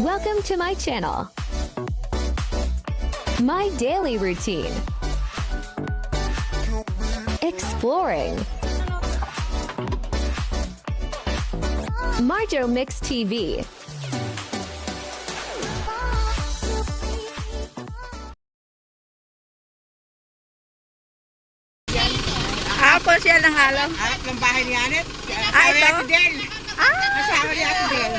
Welcome to my channel. My daily routine. Exploring. Marjo Mix TV. Apple siya ng halaw. Harap ng bahay ni Anet. Ah, ito? Ate Del. Kasama ni Ate Del.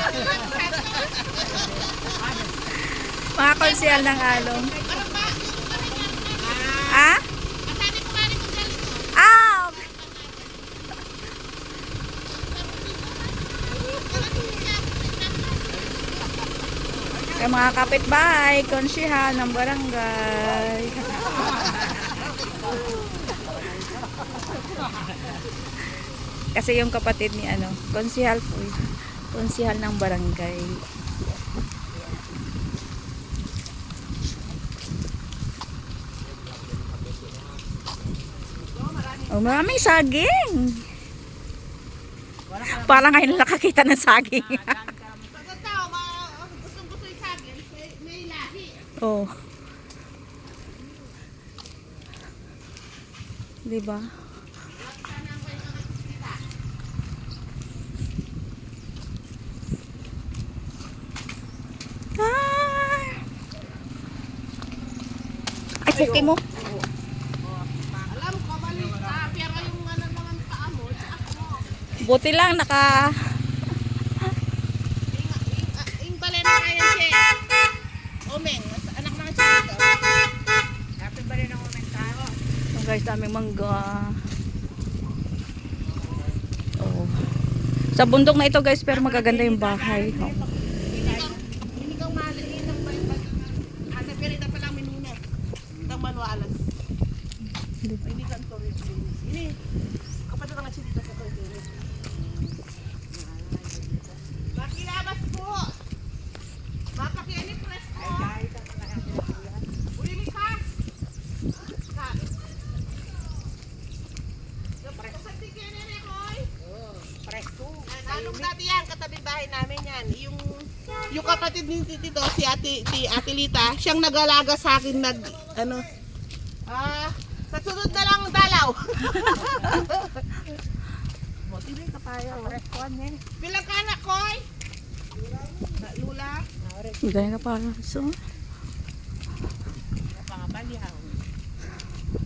Mga konsyal ng along. Ah? Ah! okay. Kaya mga kapitbahay, konsyal ng barangay. Kasi yung kapatid ni ano, konsihal po. Konsihal ng barangay. Oh, maraming saging. Parang ngayon nakakita ng saging. oh. Di ba? Ah! Puki mo. Alam ko, balik. Pero yung ano naman paa mo. Buti lang naka Yung balena kaya siya. Omeng, anak ng chito. Dapat ba rin ang omeng tao? Oh guys, daming mangga. Oh. Sa bundok na ito guys, pero magaganda yung bahay. Oh. Hindi kang maliin ng baybag. Asa perita pa lang minuno. Itang manualas. Hindi kang tourist. Ini, kapatid ang chito sa tourist. Makilabas po! Mapakiani press po! Uli ni Kas! Kas! Kapatid ka na rin, Koy? Presko. Anong dati yan, katabi bahay namin yan. Yung yung kapatid ni Tito, si Ate, si Ate Lita, siyang nag-alaga sa akin nag, ano, ah, sa sunod na lang dalaw. Buti rin kapayo. Preskoan yan. Bilang ka anak, Koy? Lula? Gaya ka para. So, Pangabalihaw.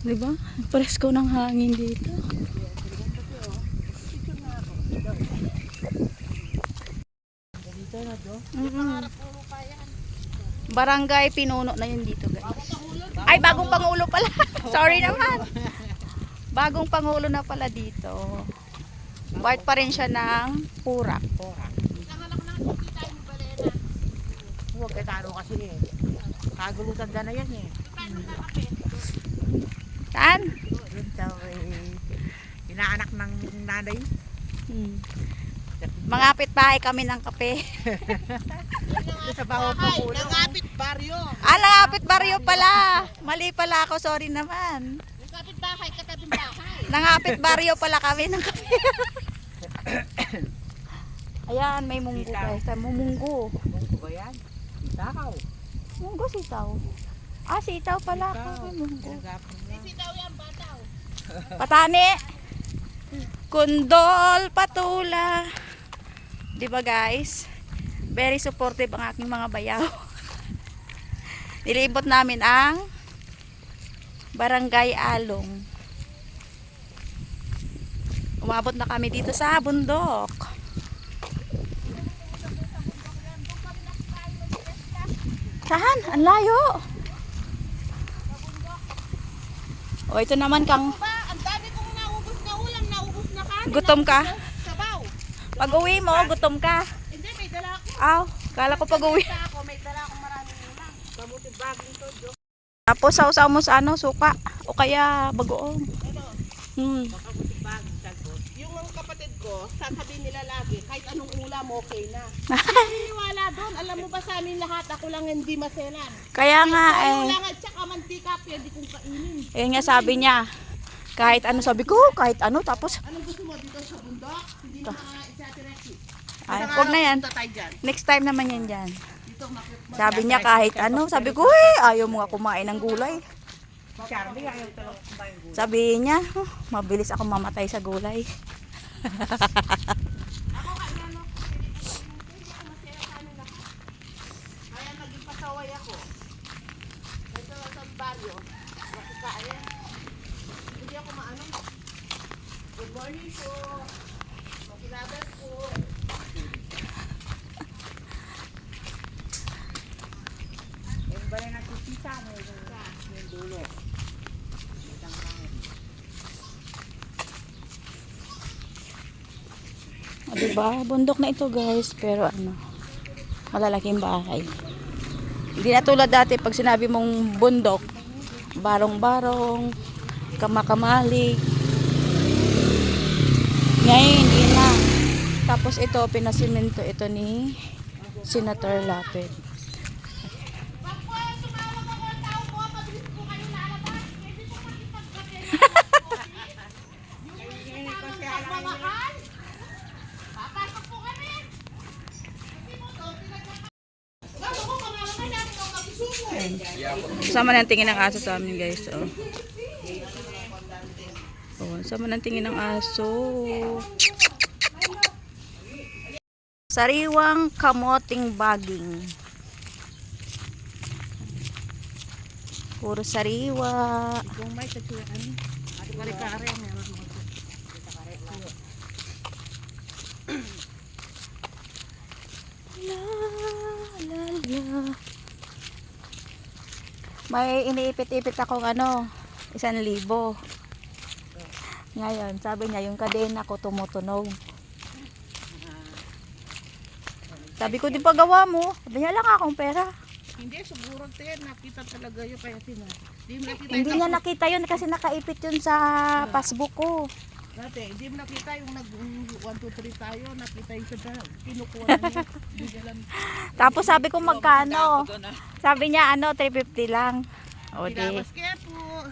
di ba? Presko ng hangin dito. Barangay Pinuno na yun dito guys. Ay, bagong pangulo pala. Sorry naman. Bagong pangulo na pala dito. Part pa rin siya ng Purak. Huwag kay taro kasi eh. Kagulutan na na yan eh. Saan? Yun daw eh. Inaanak ng nanay. Hmm. Mangapit bahay kami ng kape. Sa baho po ulo. Nangapit baryo. Ah, nangapit baryo pala. Mali pala ako, sorry naman. Nangapit bahay, katabing bahay. Nangapit baryo pala kami ng kape. Ayan, may munggo guys. Ay, munggo. Ano ba yan? Itaw. Munggo sitaw. Ah, sitaw pala ako. May munggo. Sisi daw yan, bataw. Patani. Kundol, patula. Di ba guys? Very supportive ang aking mga bayaw. Nilibot namin ang Barangay Along. Umabot na kami dito sa bundok. Saan? Ang layo. O ito naman kang ang dami kong naubos na ulam, naubos na kanin. Gutom ka? Pag uwi mo, gutom ka. Hindi, may dala ako. Aw, kala ko pag uwi. Ako, may dala akong maraming ulam. Kabuti bagong to, Jo. Tapos sausaw mo sa ano, suka. O kaya bagoong. Ano? Hmm. Kabuti bagong sagot. Yung mga kapatid ko, sasabihin nila lagi, kahit anong ulam, okay na. Naniniwala doon. Alam mo ba sa amin lahat, ako lang hindi maselan. Kaya nga eh. Wala nga, tsaka mantika, pwede kong kainin. Eh nga sabi niya. Kahit ano sabi ko, kahit ano. Tapos, Anong gusto mo dito sa bundok? Hindi na isa ay, wag na yan. Dyan. Next time naman yan dyan. Dito Sabi niya kahit ano, sabi ko, eh, ayaw mo nga kumain ng gulay. Charlie, ayaw talaga kumain gulay. Sabi niya, "Huh, mabilis ako mamatay sa gulay. Kaya naging pasaway ako. Ito sa baryo. Bakit kaya? Hindi ako maano. Good morning po. Makilabat po. O, diba? Bundok na ito guys, pero ano, malalaking bahay. Hindi na tulad dati pag sinabi mong bundok, barong-barong, kamakamali. Ngayon, hindi na. Tapos ito, pinasimento ito ni Senator Lapid. Po makipagkape. Yung. Sama tingin ng aso sa amin guys. Oh. Oh, sama ng tingin ng aso. Sariwang kamoting baging. Puro sariwa. La, la, la. May iniipit-ipit akong ano, isang libo. Ngayon, sabi niya, yung kadena ko tumutunog. Sabi ko, di ba gawa mo? Sabi niya, lang akong pera. Hindi, siguro te, nakita talaga yun kaya sino. Hindi mo nakita Hindi niya nakita yun kasi nakaipit yun sa passbook ko. Dati, hindi mo nakita yung nag 1, 2, 3 tayo, nakita yung sa kinukuha niya. Hindi niya lang. Tapos sabi ko, magkano? Sabi niya, ano, 350 lang. O di, Tinawas kaya po.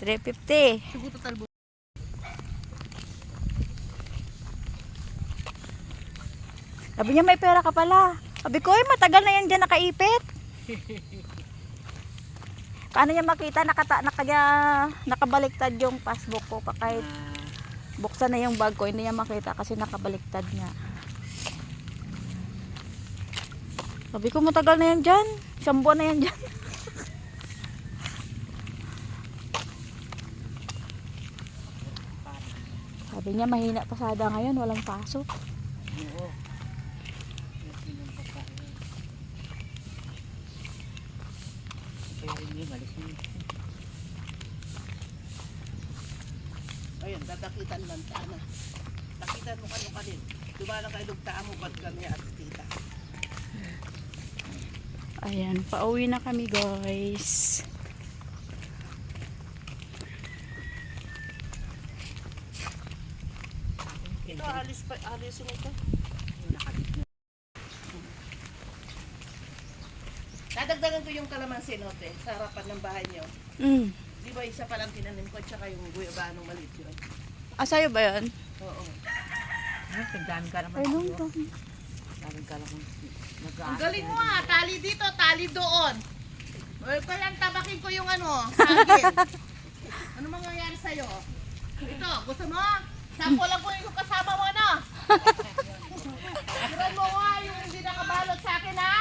350. Sabi niya, may pera ka pala. Sabi ko, eh, matagal na yan dyan nakaipit. Paano niya makita? Nakata, nakaya, nakabaliktad yung passbook ko. Pa kahit buksan na yung bag ko, hindi niya makita kasi nakabaliktad niya. Sabi ko, matagal na yan dyan. Isang buwan na yan dyan. Sabi niya, mahina pasada ngayon, walang pasok. Ayun, dadakitan lang sana. Dakitan mo kano kanin. Dumalang kayo lugtaan mo pag kami at tita. Ayan, pauwi na kami guys. Ito, alis pa, alisin ito. Dadagdagan ko yung kalamansi note sa harapan ng bahay niyo. Mm. Di ba isa palang tinanim ko at saka yung guyabanong maliit yun? Ah, sa'yo ba yun? Oo. Ay, nung to. Ang galing mo ah, tali dito, tali doon. Well, kaya tabakin ko yung ano, saging. ano mangyayari sa'yo? Ito, gusto mo? Sampo lang ko yung kasama mo, no? Tiran mo nga yung hindi nakabalot sa akin, ha?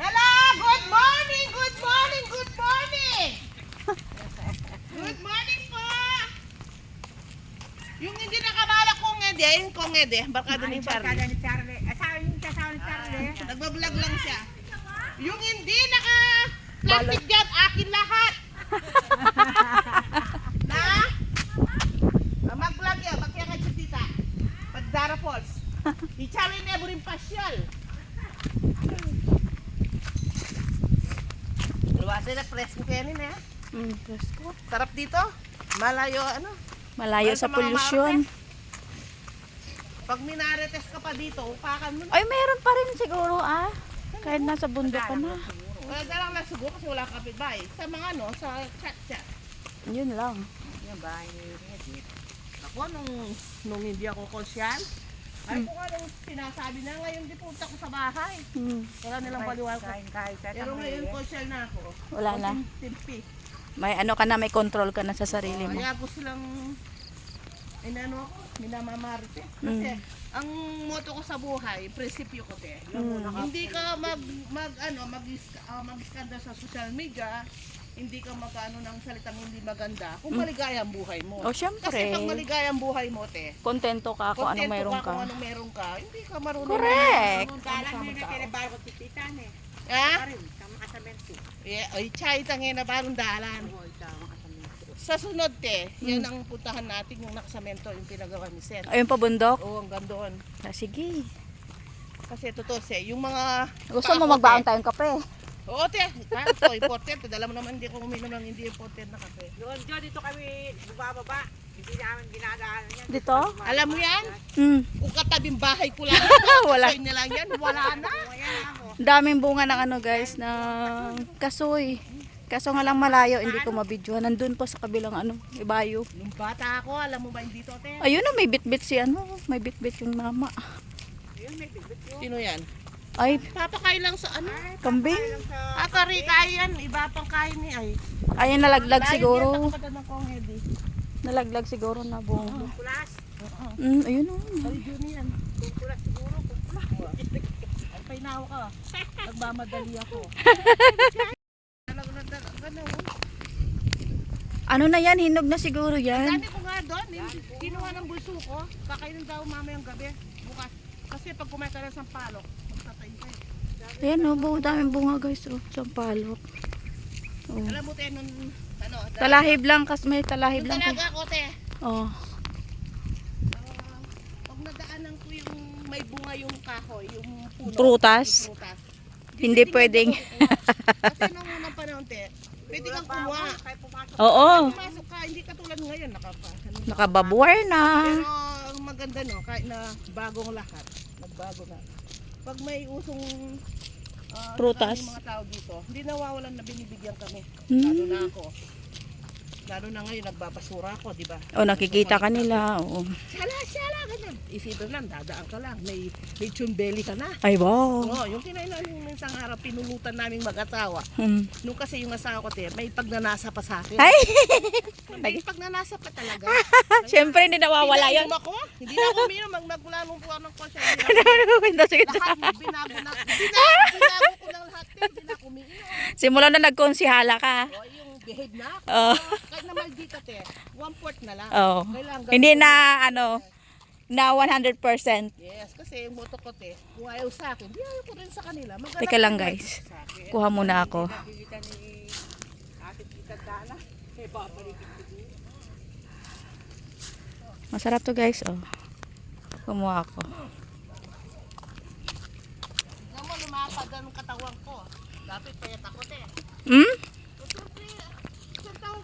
Hello! Good morning! Good morning! Good morning! Good morning po! Yung hindi nakabalot kong ede, yung kong ede, barkada ni Charlie. Nagbablog lang siya. Yung hindi naka plastic dyan, akin lahat. na? Ah, Mag-vlog yan, magkaya ka dyan tita. Pagdara Falls. Di Charlie Nebo rin pasyal. Luwasin na press mo kaya nila. Mm, Diyos ko. Sarap dito. Malayo ano. Malayo Ay, sa sa polusyon. Pag minaretes ka pa dito, upakan mo na. Ay, meron pa rin siguro ah. Kahit nasa bundok ka na. Wala na lang nasugo kasi wala kang kapitbahay. Sa mga ano, sa chat-chat. Yun lang. Ako, nung, nung hindi ako konsyal, Ay, kung anong sinasabi na, ngayon di punta ko sa bahay. Hmm. Wala nilang baliwal ko. Pero ngayon, social na ako. Wala na. Timpi. May ano ka na, may control ka na sa sarili mo. Kaya gusto lang, inano ako, minamamarite. Kasi, Mm. ang motto ko sa buhay, prinsipyo ko, te. Mm. Hindi ka mag, mag, ano, mag, uh, mag-skanda sa social media, hindi ka mag-ano ng salitang hindi maganda, kung maligaya ang buhay mo. Mm. Oh, Kasi syempre. pag maligaya ang buhay mo, te, Kontento ka kung anong meron ka kung ka. anong meron ka, hindi ka marunong. Correct. marunong kasama tao. eh. Ha? Yeah, ay, chay, tangin na parang dalan. Sa sunod, te, yan ang puntahan natin, yung nakasamento, yung pinagawa ni Seth. Ayun pa bundok? Oo, hanggang doon. Ah, sige. Kasi totoo, se, yung mga... Gusto mo paako, magbaon te. tayong kape? Oo, te. Ito, important. Dala mo naman, hindi ko uminom ng hindi important na kape. Doon, Diyo, dito kami bumababa. Hindi namin dinadaanan yan. Dito? Alam mo yan? Hmm. Kung katabing bahay ko lang, Wala. kasoy na lang yan, wala na. Daming bunga ng ano guys, na kasoy. Kaso nga lang malayo, hindi ko mabidyohan. Nandun po sa kabilang ano, ibayo. Nung bata ako, alam mo ba yung dito, te? Ayun na, may bit-bit si ano, may bit-bit yung mama. Sino yan? Ay, Papakain lang sa ano? kambing. Akari, kain. Iba pang kain ni ay. Ay, nalaglag siguro. yan. Nalaglag siguro na bunga. Kulas. Mm, ayun o. Ay, yun yan. Kulas siguro. Ay, painaw ka. Nagmamadali ako. Alam ko na talaga na. Ano na yan, hinog na siguro yan. Dami ko nga doon. eh. Kinuha ng bulso ko. Kakainin daw mamayang gabi. Bukas. Kasi pag kumain ka na sa palok, magtatay ka. eh. Ayan o, bu daming bunga guys. Oh, sampalok. Oh. Alam mo, te, nun, ano, Talahib lang, kas may talahib yung lang. talaga ako, te. Oh. ah, pag nadaanan ko yung may bunga yung kahoy, yung puno. Prutas? yung prutas. Hindi tingnan pwedeng. ko. Kasi nung pwede kang kumuha. Oo. Pumasok ka, hindi katulad ngayon, nakapa. ano, Nakababuar na. Pero ang maganda no, kahit na bagong lahat, nagbago na. Pag may usong Prutas. yung mga tao dito, hindi nawawalan na binibigyan kami. Hmm. Lalo na ako. Lalo na ngayon, nagbabasura ako, di ba? O, nakikita ka nila. Oh. Sala, sala, ganun. Isipin lang, dadaan ka lang. May, may tsumbeli ka na. Ay, wow. Oo, yung kinainan yung isang araw, pinulutan naming mag-asawa. Hmm. Nung kasi yung asawa ko, te, may pagnanasa pa sa akin. Ay! May pagnanasa pa talaga. Siyempre, hindi nawawala yun. Ako. Hindi na ako uminom. Mag magmula nung po ng konsya. Na lahat binago na binago, binago ko ng lahat hindi na ako umiinom. Simula na nagkonsihala ka. O yung behave na ako. Oo. Kahit na maldita te, one fourth na lang. Oh. Kailangan Hindi na, ano, na 100%. Yes, kasi yung moto ko te, kung ayaw sa akin, di ayaw ko rin sa kanila. Maghanap Teka lang, guys. Kuha muna ako. Eh. Masarap to guys, oh. Kumuha ako. Tignan mo, lumapad ang katawan ko. Dapat payat ako te. Hmm?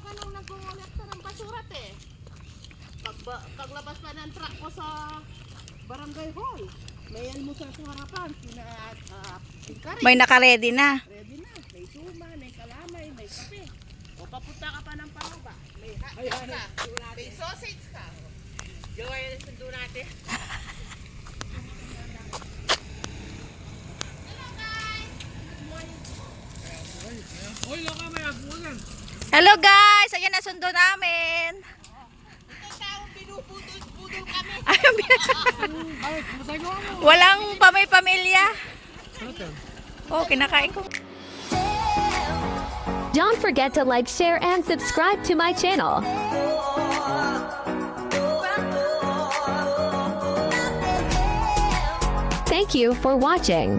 Ka nang nag-collecta ng basura te. Pag, paglabas pa ng truck ko sa barangay hall, may almusal sa harapan, sina uh, Kari. May naka-ready na. Ready na. May suma, may kalamay, may kape. O papunta ka pa ng pangaba. May hotdog ka. May sausage ka. Joy, sundo natin. Hello guys! Ayan na sundo namin. Ayun, Walang pamay-pamilya. Oh, kinakain ko. Don't forget to like, share, and subscribe to my channel. Thank you for watching.